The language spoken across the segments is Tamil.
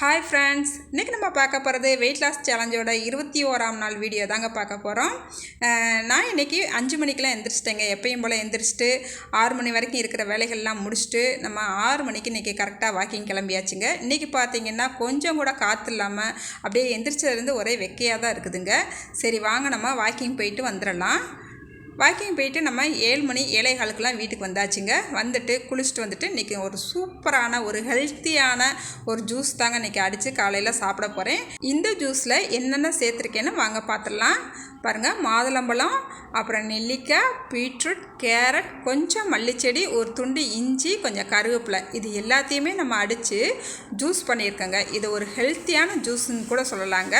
ஹாய் ஃப்ரெண்ட்ஸ் இன்றைக்கி நம்ம பார்க்க போகிறது வெயிட் லாஸ் சேலஞ்சோட இருபத்தி ஓராம் நாள் வீடியோ தாங்க பார்க்க போகிறோம் நான் இன்றைக்கி அஞ்சு மணிக்கெலாம் எந்திரிச்சிட்டேங்க. எப்பயும் போல் எந்திரிச்சிட்டு ஆறு மணி வரைக்கும் இருக்கிற வேலைகள்லாம் முடிச்சுட்டு நம்ம ஆறு மணிக்கு இன்றைக்கி கரெக்டாக வாக்கிங் கிளம்பியாச்சுங்க. இன்றைக்கி பார்த்தீங்கன்னா கொஞ்சம் கூட காற்று இல்லாமல் அப்படியே எந்திரிச்சதுலேருந்து ஒரே வெக்கையாக தான் இருக்குதுங்க. சரி வாங்க நம்ம வாக்கிங் போயிட்டு வந்துடலாம். வாக்கிங் போயிட்டு நம்ம ஏழு மணி ஏழை காலுக்கெல்லாம் வீட்டுக்கு வந்தாச்சுங்க. வந்துட்டு குளிச்சுட்டு வந்துட்டு இன்றைக்கி ஒரு சூப்பரான ஒரு ஹெல்த்தியான ஒரு ஜூஸ் தாங்க இன்றைக்கி அடித்து காலையில் சாப்பிட போகிறேன் இந்த ஜூஸில் என்னென்ன சேர்த்துருக்கேன்னு வாங்க பார்த்துடலாம் பாருங்கள் மாதுளம்பழம் அப்புறம் நெல்லிக்காய் பீட்ரூட் கேரட் கொஞ்சம் மல்லிச்செடி ஒரு துண்டு இஞ்சி கொஞ்சம் கருவேப்பிலை. இது எல்லாத்தையுமே நம்ம அடித்து ஜூஸ் பண்ணியிருக்கோங்க. இது ஒரு ஹெல்த்தியான ஜூஸ்ன்னு கூட சொல்லலாங்க.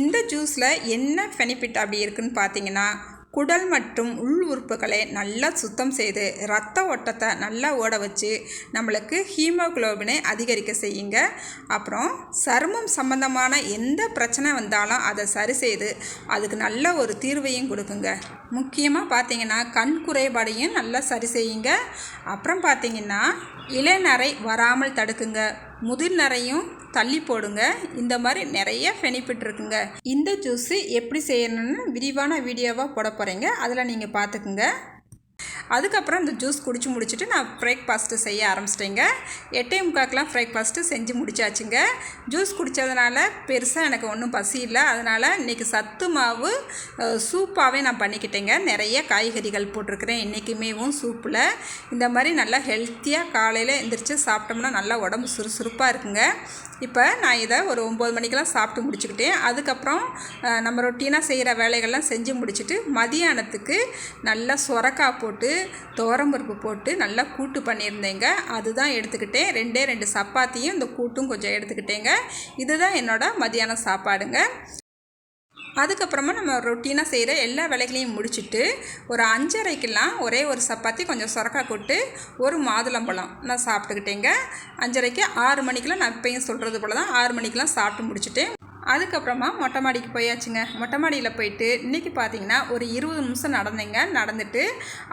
இந்த ஜூஸில் என்ன பெனிஃபிட் அப்படி இருக்குன்னு பார்த்தீங்கன்னா குடல் மற்றும் உள் உறுப்புகளை நல்லா சுத்தம் செய்து ரத்த ஓட்டத்தை நல்லா ஓட வச்சு நம்மளுக்கு ஹீமோக்ளோபினை அதிகரிக்க செய்யுங்க. அப்புறம் சருமம் சம்பந்தமான எந்த பிரச்சனை வந்தாலும் அதை சரி செய்து அதுக்கு நல்ல ஒரு தீர்வையும் கொடுக்குங்க. முக்கியமாக பார்த்தீங்கன்னா கண் குறைபாடையும் நல்லா சரி செய்யுங்க. அப்புறம் பார்த்தீங்கன்னா இளநரை வராமல் தடுக்குங்க. முதிர்நரையும் தள்ளி போடுங்க. இந்த மாதிரி நிறைய பெனிஃபிட் இருக்குங்க. இந்த ஜூஸு எப்படி செய்யணும்னு விரிவான வீடியோவாக போட போகிறேங்க அதில் நீங்கள் பார்த்துக்குங்க அதுக்கப்புறம் இந்த ஜூஸ் குடிச்சு முடிச்சுட்டு நான் பிரேக்ஃபாஸ்ட்டு செய்ய ஆரம்பிச்சிட்டேங்க. எட்டே முக்காக்கெலாம் பிரேக்ஃபாஸ்ட்டு செஞ்சு முடிச்சாச்சுங்க. ஜூஸ் குடித்ததுனால பெருசாக எனக்கு ஒன்றும் பசி இல்லை. அதனால் இன்றைக்கி சத்து மாவு சூப்பாகவே நான் பண்ணிக்கிட்டேங்க. நிறைய காய்கறிகள் போட்டிருக்கிறேன். இன்றைக்குமேவும் சூப்பில். இந்த மாதிரி நல்லா ஹெல்த்தியாக காலையில் எந்திரிச்சு சாப்பிட்டோம்னா நல்லா உடம்பு சுறுசுறுப்பாக இருக்குங்க. இப்போ நான் இதை ஒரு ஒம்பது மணிக்கெலாம் சாப்பிட்டு முடிச்சுக்கிட்டேன். அதுக்கப்புறம் நம்ம ரொட்டீனாக செய்கிற வேலைகள்லாம் செஞ்சு முடிச்சுட்டு மதியானத்துக்கு நல்லா சுரக்காய் போட்டு துவரம்பருப்பு போட்டு நல்லா கூட்டு பண்ணியிருந்தேங்க. அதுதான் எடுத்துக்கிட்டேன். ரெண்டே ரெண்டு சப்பாத்தியும் இந்த கூட்டும் கொஞ்சம் எடுத்துக்கிட்டேங்க. இதுதான் என்னோடய மதியான சாப்பாடுங்க. அதுக்கப்புறமா நம்ம ரொட்டீனாக செய்கிற எல்லா வேலைகளையும் முடிச்சுட்டு ஒரு அஞ்சரைக்கெல்லாம் ஒரே ஒரு சப்பாத்தி கொஞ்சம் சுரக்கா கொட்டு ஒரு மாதுளம்பழம் நான் சாப்பிட்டுக்கிட்டேங்க. அஞ்சரைக்கு ஆறு மணிக்கெலாம் நான் இப்போயும் சொல்கிறது போல் தான் ஆறு மணிக்கெலாம் சாப்பிட்டு முடிச்சுட்டேன். அதுக்கப்புறமா மொட்டை மாடிக்கு போயாச்சுங்க. மொட்டை மாடியில் போயிட்டு இன்றைக்கி பார்த்தீங்கன்னா ஒரு இருபது நிமிஷம் நடந்தேங்க. நடந்துட்டு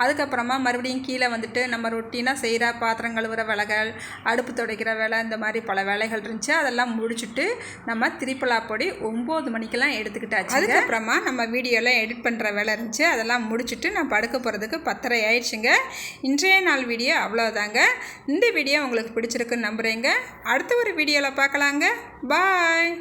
அதுக்கப்புறமா மறுபடியும் கீழே வந்துட்டு நம்ம ரொட்டீனாக செய்கிற பாத்திரம் கழுவுற வேலைகள் அடுப்பு துடைக்கிற வேலை இந்த மாதிரி பல வேலைகள் இருந்துச்சு. அதெல்லாம் முடிச்சுட்டு நம்ம திரிப்பலா பொடி ஒம்பது மணிக்கெல்லாம் எடுத்துக்கிட்டாச்சு அதுக்கப்புறமா நம்ம வீடியோலாம் எடிட் பண்ணுற வேலை இருந்துச்சு. அதெல்லாம் முடிச்சுட்டு நான் படுக்க போகிறதுக்கு பத்தரை ஆயிடுச்சுங்க. இன்றைய நாள் வீடியோ அவ்வளோதாங்க இந்த வீடியோ உங்களுக்கு பிடிச்சிருக்குன்னு நம்புகிறேங்க அடுத்த ஒரு வீடியோவில் பார்க்கலாங்க. பாய்.